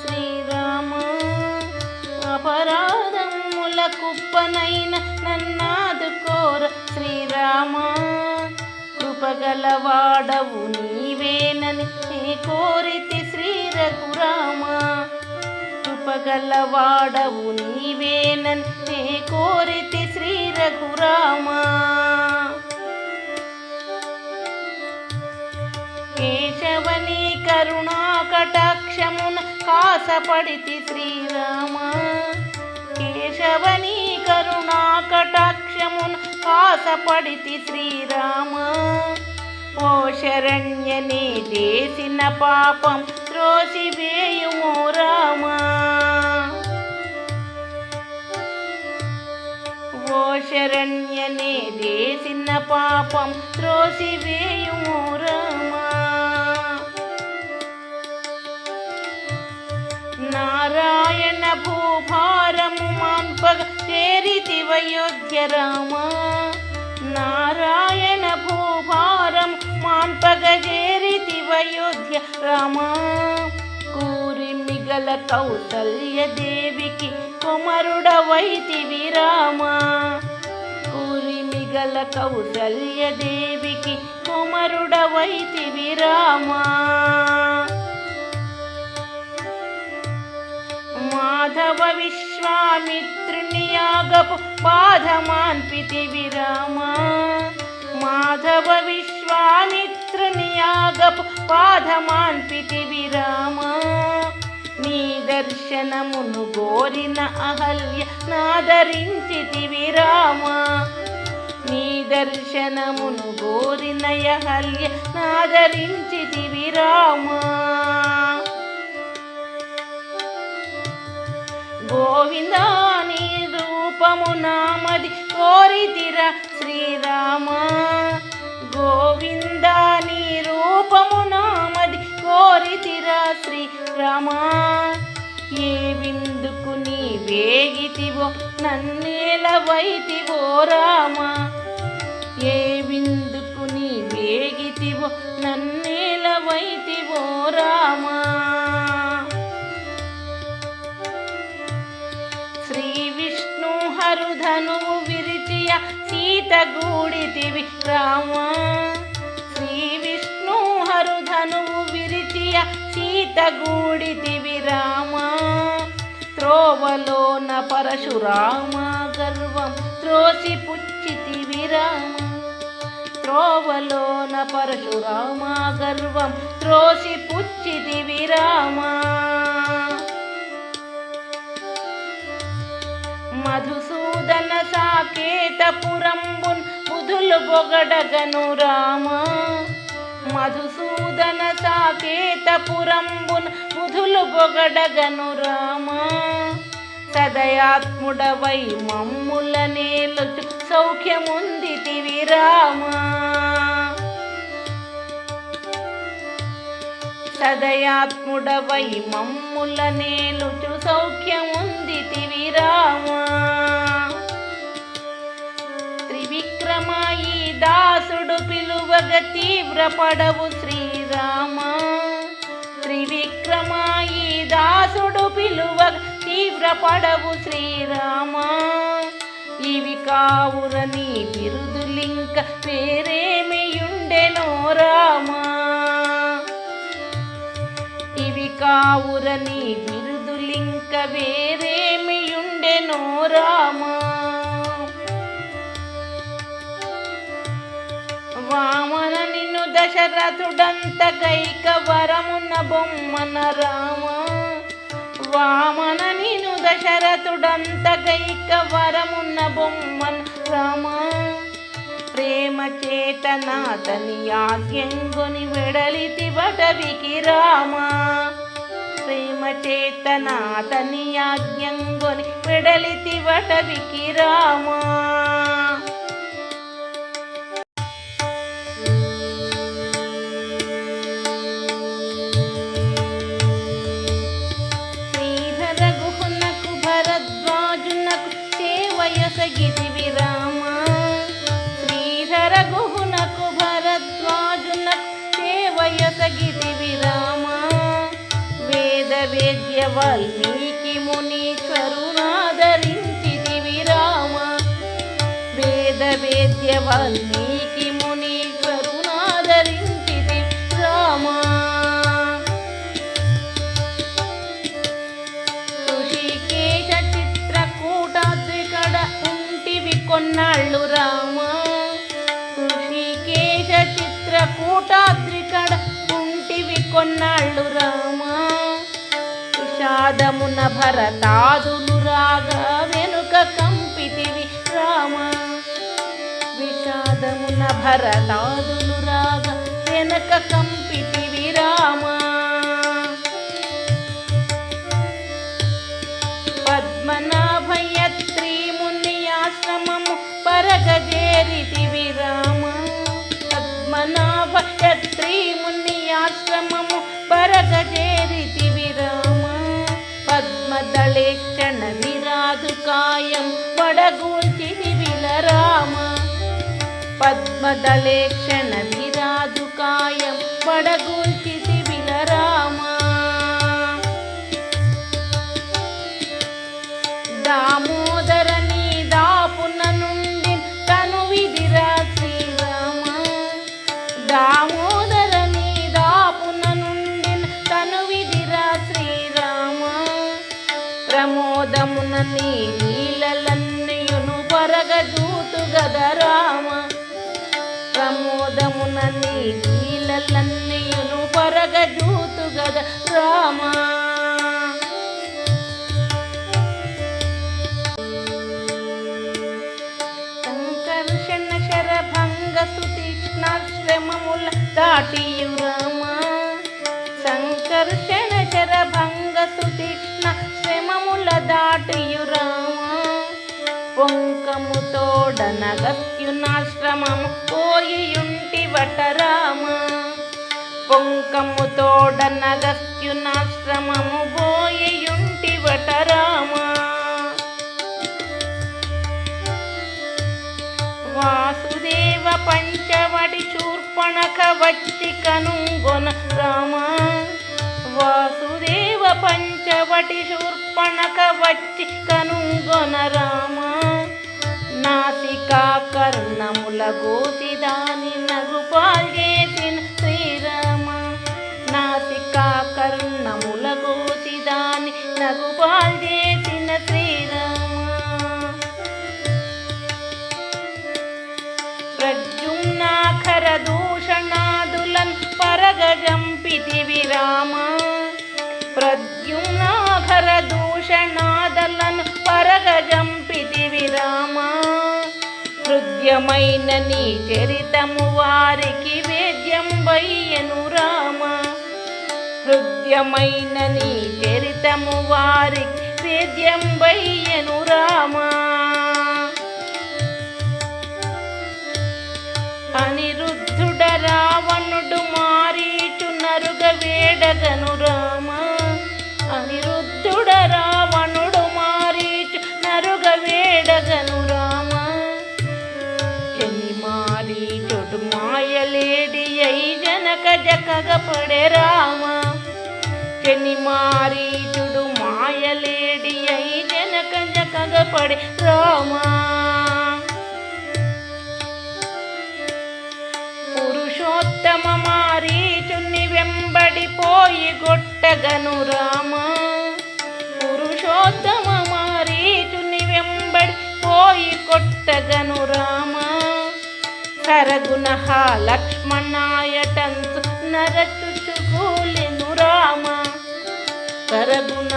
శ్రీరామ అపరాధముల కుప్పనైన నన్నాదుకోర శ్రీరామ కృపగలవాడవు నీవేనని నీ కోరితి శ్రీ రఘురామ కృపగలవాడవు నీవేనని నీ కోరితి శ్రీ రఘురామ కేశవని కరుణా కటాక్షమున కాసపడితి శ్రీరామ. కేశవని కరుణా కటాక్షమున కాసపడితి శ్రీరామ. ఓ శరణ్యని చేసిన పాపం త్రోసివేయుమో రామ. ఓ శరణ్యనే చేసిన పాపం త్రోసివేయుము చేరితివయోధ్య రామ నారాయణ భూభారం మాన్పగ చేరితివయోధ్య రామ? కూరి మిగల కౌసల్య దేవికి కుమరుడవైతివి రామా కూరి మిగల కౌసల్య దేవికి కుమరుడవైతివి రామా మాధవ విశ్వామిత్రుని యాగపు బాధమాన్పితి విరామ. మాధవ విశ్వామిత్రుని యాగపు బాధమాన్పితి విరామ. నీ దర్శనమును గోరిన అహల్య నాదరించితి విరామ. నీ దర్శనమును గోరిన అహల్య నాదరించితి విరామా. గోవిందా నీ రూపము నామది కోరితిర శ్రీరామ. గోవిందా నీ రూపము నామది కోరితిర శ్రీరామ. ఏ విందుకు నీ వేగితివో నన్నేల వైతివో రామ. ఏ విందుకు నీ వేగితివో నన్నేల వైతివో రామా. హరుధనువు విరిచియ సీత గూడితివి రామ. శ్రీ విష్ణు హరుధనువు విరిచియ సీత గూడితివి రామ. త్రోవలోన పరశురామ గర్వం త్రోసి పుచ్చితివి రామ. త్రోవలోన పరశురామ పురంబున్ బుధులు బొగడగను రామ. మధుసూదన సాకేతపురంబున్ బుధులు బొగడగను రామ. సదయాత్ముడవై మమ్ముల నేలుచు సౌఖ్యముందితివి రామా. సదయాత్ముడవై మమ్ముల నేలుచు సౌఖ్యముందితివి రామా. పిలువగ తీవ్రపడవు శ్రీరామ. త్రివిక్రమాయి దాసుడు పిలువగ తీవ్రపడవు శ్రీరామ. ఇవి కావుర నీ బిరుదులింక వేరేమియుండెనో రామా. ఇవి కావుర నీ బిరుదులింక వేరేమియుండెనో రామా. వామన నిన్ను దశరథుడంత కైక వరమున్న బొమ్మన రామ. వామన నిన్ను దశరథుడంత కైక వరమున్న బొమ్మన రామ. ప్రేమ చేతనాతని ఆజ్ఞంగుని వెడలితి వటవికి రామ. ప్రేమ చేతనాతని ఆజ్ఞంగుని వెడలితి వటవికి రామా. భరద్వాజునకు సేవయసగితి విరామ వేద వేద్య వాల్మీకి రామ. వేద వేద్య భరతాదులు రాగా వెనుక కంపితివి రామ. విషాదమున భరతాదులు రాగా వెనుక కంపితివి రామ. పద్మనాభయత్రీ ముని ఆశ్రమము పరగజేరితివి రామ. పద్మనాభయత్రీ ముని పద్మదళేక్షణ విరాదు కాయం వడగూల్చితివిల రామ పద్మదళేక్షణ విరాదు కాయం వడగూల్చితివిల నీ లీలలన్నయును పరగజూతు గద రామ ప్రమోదమున నీ లీలలన్నయును పరగజూతు గద రామ సంకర్షణ శరభంగ సుతీక్ష్ణాశ్రమముల దాటియురా. అగస్త్యునాశ్రమము పోయియుంటి వట రామ పొంకముతోడనగత్యునాశ్రమము పోయియుంటి వట వాసుదేవ పంచవటి చూర్పణక వచ్చి కనుగొన రామ. వాసుదేవ పంచవటి శూర్పణక వచ్చి కనుగొన రామ. నాసికా కర్ణముల గోసి దాని నగుపాల్ చేసిన శ్రీరామ. నాసికా కర్ణముల గోసి దాని నగుపాల్ చేసిన శ్రీరామ. ప్రద్యుమ్నాఖర దూషణాదులన్ పరగజంపితివి విరామ ప్రద్యుమ్నాఖర దూషణాదలను పరగజంపితివి విరామా హృద్యమైన నీ చరితము వారికి వేద్యంబయ్యను రామ. హృద్యమైన నీ చరితము వారికి వేద్యంబయ్యను రామ. అనిరుద్ధుడ రావణుడు మారీటు నరుగ వేడగను రామ. జకగ పడే రామ జని మారీచుడు మాయలేడి అయి జనక జకగ పడే రామా పురుషోత్తమ మారీచుని వెంబడిపోయి గొట్టగను రామ. పురుషోత్తమ మారీచుని వెంబడి పోయి కొట్టగను రామ. సరగుణ లక్ష్మణ నరచుచుకూలెను రామ సరగుణ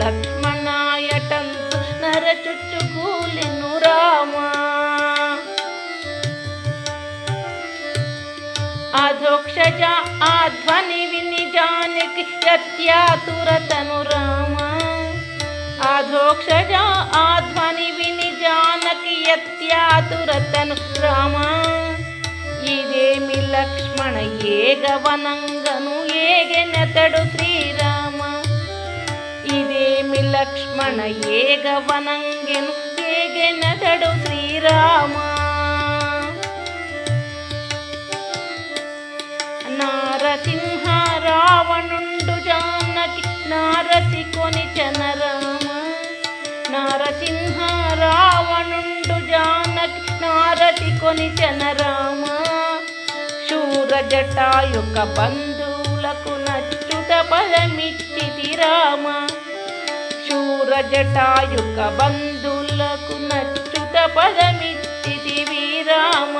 లక్ష్మణాయటంతు నరచుచుకూలెను రామ అధోక్షజ ఆ ధ్వని విని జానకి యత్యాతురతను రామ అధోక్షజ ఆ ధ్వని విని జానకి యత్యాతురతను లక్ష్మణ ఏగవనంగను ఏగెనెతడు శ్రీరామ. ఇదేమి లక్ష్మణ ఏగవనంగెను ఏగెనెతడు శ్రీరామ. నారసింహ రావణుండు జానకి నారసి కొని చనరామ. నారసింహ రావణుండు జానకి నారసి కొని చనరామ. శూర యొక్క బంధువులకు నచ్చుట పదమిచ్చితి రామ. శూర జటాయుక బంధువులకు నచ్చుట పదమిచ్చితి వీరామ.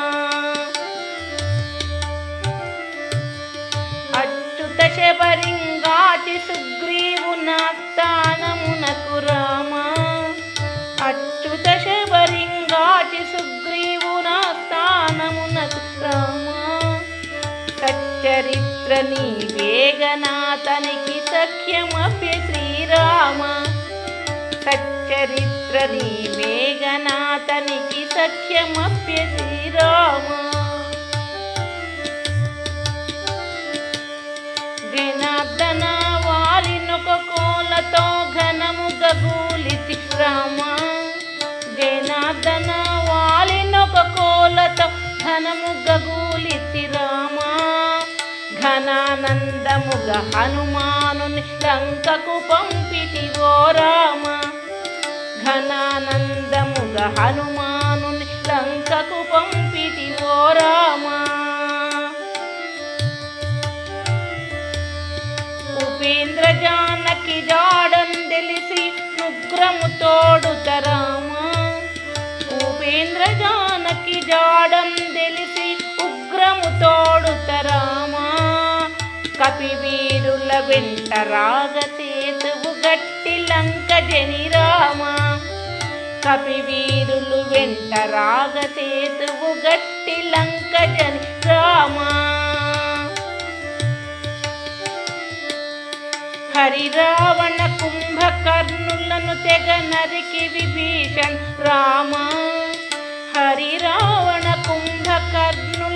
అచ్యుత శబరింగాటి సుగ్రీవు నాస్తానమునకు రామ. అచ్యుత చరిత్ర నీ వేగనాతనికి సఖ్యమప్య శ్రీరామ. సచ్చరిత్ర నీ వేగనాతనికి సఖ్యమప్య శ్రీరామ. ఘనానందముగ హనుమానుని లంకకు పంపితి ఓ రామ. ఘనానందముగ హనుమానుని లంకకు పంపితి ఓ రామ. ఉపేంద్ర జానకి జాడం తెలిసి ఉగ్రము తోడుత రామ. ఉపేంద్ర జానకి జాడం తెలిసి ఉగ్రము తోడుత కపివీరుల వెంట రాగసేతువు గట్టి లంక జని రామ. కపివీరులు వెంట రాగసేతువు గట్టి లంక జని రామా. హరిరావణ కుంభకర్ణులను తెగ నరికి విభీషణ్ రామ. హరిరావణ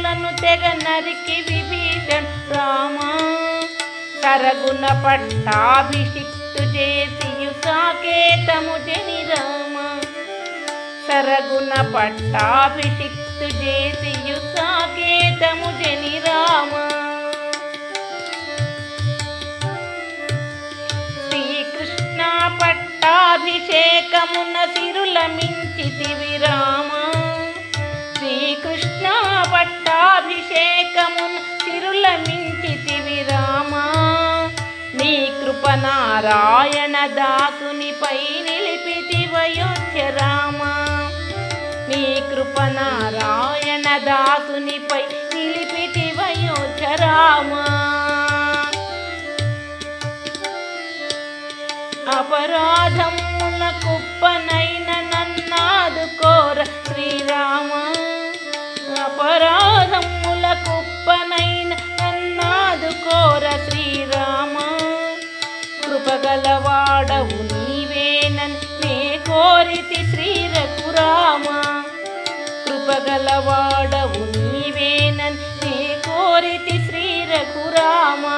కుంభకర్ణులను తెగ నరికి విభీషణ్ రామ. సరగున పట్టాభిషిక్తు చేసి సాకేతము జని రామ. సరగుణ పట్టాభిషిక్తు చేసి సాకేతము జని రామ. శ్రీకృష్ణ పట్టాభిషేకమున సిరుల మించితివి రామ. శ్రీకృష్ణ పట్టాభిషేకమున్ చిరుల మించితివి రామ. నీ కృప నారాయణ దాసునిపై నిలిపితి వయోధ్య రామ. నీ కృప నారాయణ దాసునిపై నిలిపితి వయోధ్య రామా. అపరాధముల కుప్పనైన నన్నాదుకోర రామ కృపగలవాడవు నీవేనని. నే కోరితి శ్రీ రఘురామా